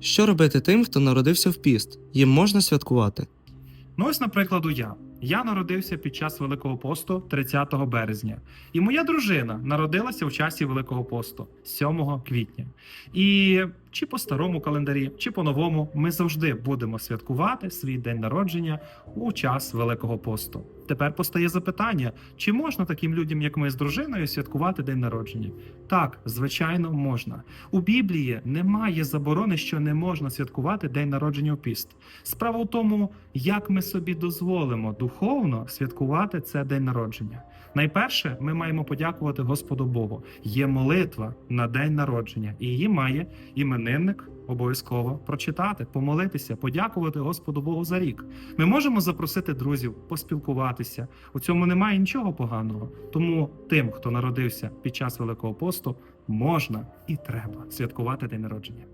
Що робити тим, хто народився в піст? Їм можна святкувати? Ну ось, наприклад, я. Я народився під час Великого посту 30 березня, і моя дружина народилася в часі Великого посту 7 квітня. І чи по старому календарі, чи по новому, ми завжди будемо святкувати свій день народження у час Великого посту. Тепер постає запитання: чи можна таким людям, як ми з дружиною, святкувати день народження? Так, звичайно, можна. У Біблії немає заборони, що не можна святкувати день народження у піст. Справа в тому, як ми собі дозволимо духовно святкувати це день народження. Найперше, ми маємо подякувати Господу Богу. Є молитва на день народження, і її має іменинник обов'язково прочитати, помолитися, подякувати Господу Богу за рік. Ми можемо запросити друзів, поспілкуватися. У цьому немає нічого поганого. Тому тим, хто народився під час Великого посту, можна і треба святкувати день народження.